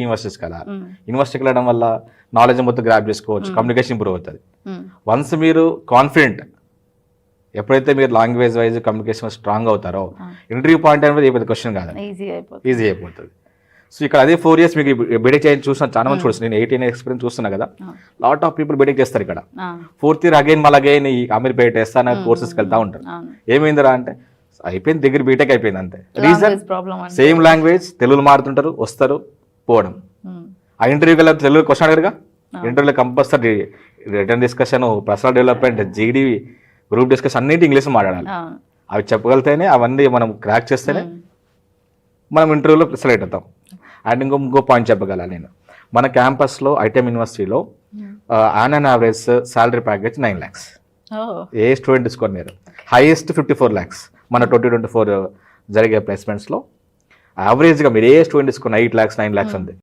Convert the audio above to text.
యూనివర్సిటీస్కి వెళ్ళాలి యూనివర్సిటీకి వెళ్ళడం వల్ల నాలెడ్జ్ మొత్తం గ్రాప్ చేసుకోవచ్చు కమ్యూనికేషన్ ఇంప్రూవ్ అవుతుంది. వన్స్ మీరు కాన్ఫిడెంట్ ఎప్పుడైతే మీరు లాంగ్వేజ్ వైజ్ కమ్యూనికేషన్ స్ట్రాంగ్ అవుతారో ఇంటర్వ్యూ పాయింట్ అనేది ఏ పెద్ద క్వశ్చన్ కాదు ఈజీ అయిపోతుంది. సో ఇక్కడ అదే ఫోర్ ఇయర్స్ మీకు బీటెక్ చేయని చూసిన చాలా మంది చూస్తున్నాను నేను ఎయిటీన్ ఎక్స్పీరియన్స్ చూస్తున్నా కదా. లాట్ ఆఫ్ పీపుల్ బీటెక్ చేస్తారు ఇక్కడ. ఫోర్త్ ఇయర్ అగైన్ మళ్ళీ అగైన్ ఈ అమీర్పేట ఎస్తాన కోర్సెస్కి వెళ్తా ఉంటారు. ఏమైందిరా అంటే అయిపోయింది దగ్గర బీటెక్ అయిపోయింది అంతే. రీజన్ సేమ్ లాంగ్వేజ్ తెలుగులో మారుతుంటారు వస్తారు. పోవడం. ఆ ఇంటర్వ్యూకి వెళ్ళి తెలుగు క్వశ్చన్ అడగరుగా? ఇంటర్వ్యూలో compulsory written discussion personal development G D group discussion అన్నింటి ఇంగ్లీష్ మాట్లాడాలి. అవి చెప్పగలితేనే అవన్నీ మనం క్రాక్ చేస్తేనే మనం ఇంటర్వ్యూలో సెలెక్ట్ అవుతాం. అండ్ ఇంకో ఇంకో పాయింట్ చెప్పగలను నేను. మన క్యాంపస్లో ఐటెం యూనివర్సిటీలో on and average salary package nine lakhs A student తీసుకోండి మీరు హైయెస్ట్ ఫిఫ్టీ ఫోర్ ల్యాక్స్ మన ట్వంటీ ట్వంటీ ఫోర్ జరిగే ప్లేస్మెంట్స్లో యావరేజ్గా మీరు ఏ స్టూడెంట్ తీసుకున్న ఎయిట్ ల్యాక్స్ నైన్ ల్యాక్స్ ఉంది